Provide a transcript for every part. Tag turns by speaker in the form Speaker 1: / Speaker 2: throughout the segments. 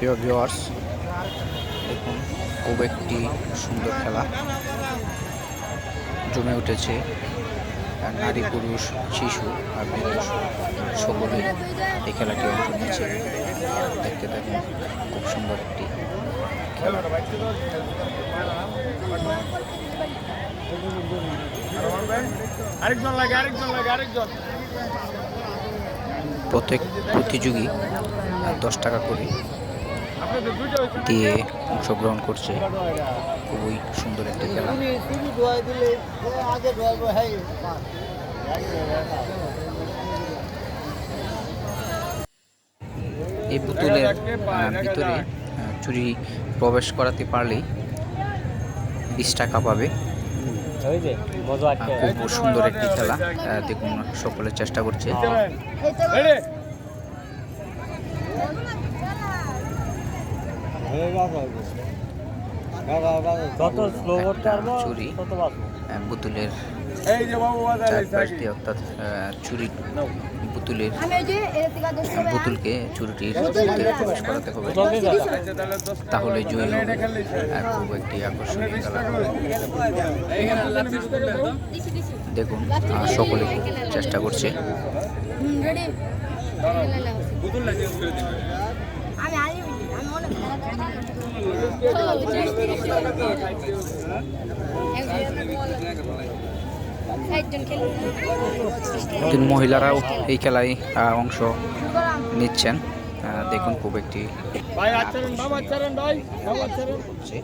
Speaker 1: প্রিয় ভিউয়ার্স দেখুন খুব একটি সুন্দর খেলা। জমে উঠেছে আর নারী পুরুষ শিশু আর বৃদ্ধ সকলেই এই খেলাটি অংশ নিচ্ছে দেখতে দেখুন খুব সুন্দর একটি খেলা।
Speaker 2: আরেকজন লাগে আরেকজন লাগে আরেকজন।
Speaker 1: প্রত্যেক প্রতিযোগী দশ টাকা করে দিয়ে অংশগ্রহণ করছে। খুবই সুন্দর একটা খেলা। এই পুতুলের ভিতরে চুরি প্রবেশ করাতে পারলেই বিশ টাকা পাবে। খুব সুন্দর একটি খেলা। দেখুন, সকলে চেষ্টা করছে
Speaker 2: রেডি
Speaker 3: যত স্লো করতে পারব
Speaker 1: চুরি। পুতুলের চারপাশ দিয়ে অর্থাৎ চুরি পুতুলকে চুরিটির প্রবেশ করাতে হবে।
Speaker 2: তাহলে
Speaker 1: জয়ী হবে। আর খুব একটি আকর্ষণীয় খেলা। দেখুন সকলে চেষ্টা করছে। মহিলারাও এই খেলায় অংশ নিচ্ছেন। দেখুন খুব একটি
Speaker 2: বাবা আচরণ
Speaker 1: হচ্ছে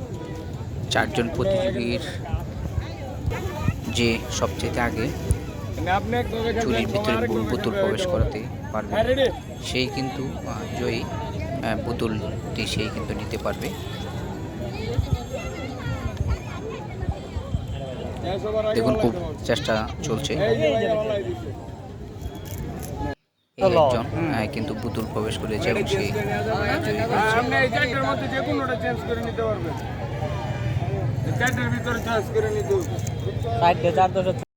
Speaker 1: চারজন প্রতিযোগীর যে সবচেয়ে আগে
Speaker 2: আপনি
Speaker 1: চুরির ভিতরে পুতুল প্রবেশ করাতে পারবে।
Speaker 2: হ্যাঁ
Speaker 1: সেই কিন্তু জয়ী পুতুলটি সেই কিন্তু নিতে পারবে। দেখুন খুব চেষ্টা চলছে। একজন কিন্তু পুতুল প্রবেশ করেছে এবং সেই
Speaker 2: ভিতরে চেঞ্জ করে নিতে